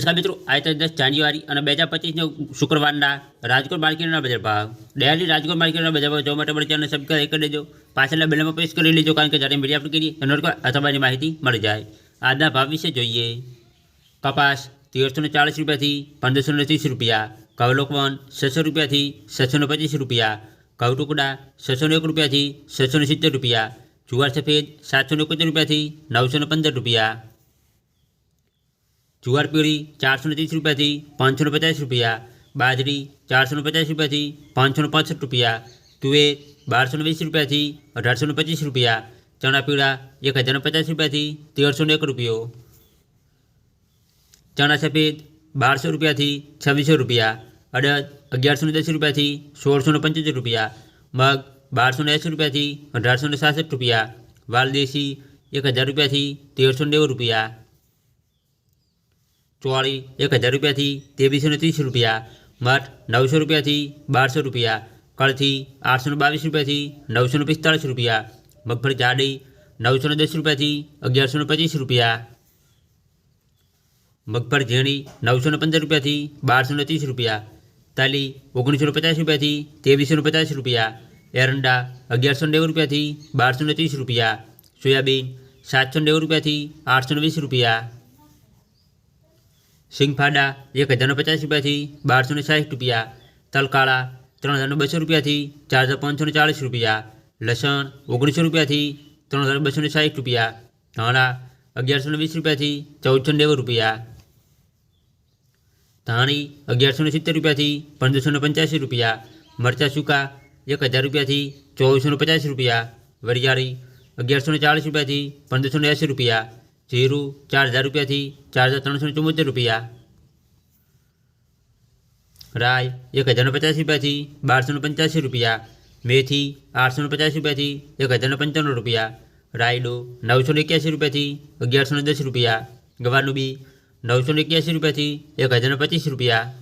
નમસ્કાર મિત્રો, આજે દસ જાન્યુઆરી અને બે હજાર પચીસનો શુક્રવારના રાજકોટ માર્કેટના બજાર ભાવ. ડેલી રાજકોટ માર્કેટના બજાર ભાવ જોવા માટે અમારી ચેનલ સબસ્ક્રાઈબ કરી દેજો. પાછળના બેલમાં પ્રેસ કરી લેજો, કારણ કે જ્યારે મીડિયા આપણે કરીએ, એનો અથવાની માહિતી મળી જાય. આજના ભાવ વિશે જોઈએ. કપાસ તેરસો ને ચાલીસ રૂપિયાથી પંદરસો ને ત્રીસ રૂપિયા. ઘઉં છસો રૂપિયાથી છસો ને પચીસ રૂપિયા. ઘઉં ટુકડા છસો ને એક રૂપિયાથી છસો ને સિત્તેર રૂપિયા. જુવાર સફેદ સાતસો ને એકોતેર રૂપિયાથી નવસો ને પંદર રૂપિયા. જુવાર પીળી ચારસો ને ત્રીસ રૂપિયાથી પાંચસો ને પચાસ રૂપિયા બાજરી ચારસો ને પચાસ રૂપિયાથી પાંચસો ને પાસઠ રૂપિયા તુવેર બારસો ને વીસ રૂપિયાથી અઢારસો ને પચીસ રૂપિયા ચણા પીળા એક હજાર ને પચાસ રૂપિયાથી તેરસો ને એક રૂપિયો ચણા સફેદ બારસો રૂપિયાથી છવ્વીસો રૂપિયા અડદ અગિયારસો ને દસ રૂપિયાથી સોળસો ને પંચોતેર રૂપિયા મગ બારસો ને એંસી રૂપિયાથી અઢારસો ને સાસઠ રૂપિયા વાલદેશી એક હજાર રૂપિયાથી તેરસો ને નેવું રૂપિયા ચોળી એક હજાર રૂપિયાથી ત્રેવીસો ને ત્રીસ રૂપિયા, મઠ નવસો રૂપિયાથી બારસો રૂપિયા, કળથી આઠસો બાવીસ રૂપિયાથી નવસો પિસ્તાળીસ રૂપિયા, મગફળી જાડી નવસો દસ રૂપિયાથી અગિયારસો પચીસ રૂપિયા, મગફળી ઝીણી નવસો પંદર રૂપિયાથી બારસો ત્રીસ રૂપિયા, તાલી ઓગણીસો પચાસ રૂપિયાથી ત્રેવીસો પચાસ રૂપિયા, એરંડા અગિયારસો નેવું રૂપિયાથી બારસો ત્રીસ રૂપિયા, સોયાબીન સાતસો નેવું રૂપિયાથી આઠસો વીસ રૂપિયા સિંગફાડા એક હજારનો પચાસ રૂપિયાથી બારસો ને સાઠ રૂપિયા, તલકાળા ત્રણ હજારનો બસો રૂપિયાથી ચાર હજાર પાંચસો ને ચાલીસ રૂપિયા, લસણ ઓગણીસો રૂપિયાથી ત્રણ હજાર બસો ને સાઠ રૂપિયા, ધાણા અગિયારસો ને વીસ રૂપિયાથી ચૌદસો નેવું રૂપિયા, ધાણી અગિયારસો ને સિત્તેર રૂપિયાથી પંદરસો ને પંચ્યાસી રૂપિયા, મરચાં સૂકા એક હજાર રૂપિયાથી ચોવીસો ને પચાસ રૂપિયા, વરિયાળી અગિયારસો ને ચાળીસ રૂપિયાથી પંદરસો ને એંસી રૂપિયા જીરું ચાર હજાર રૂપિયાથી ચાર હજાર ત્રણસો ચુમ્મોતેર રૂપિયા. રાય, એક હજારનો પચાસ રૂપિયાથી બારસો ને પંચ્યાસી રૂપિયા. મેથી, આઠસો પચાસ રૂપિયાથી એક હજારને પંચાણું રૂપિયા. રાયડો, નવસો ને એક્યાસી રૂપિયાથી અગિયારસો ને દસ રૂપિયા. ગવારનું બી, નવસો ને એક્યાસી રૂપિયાથી એક હજારને પચીસ રૂપિયા.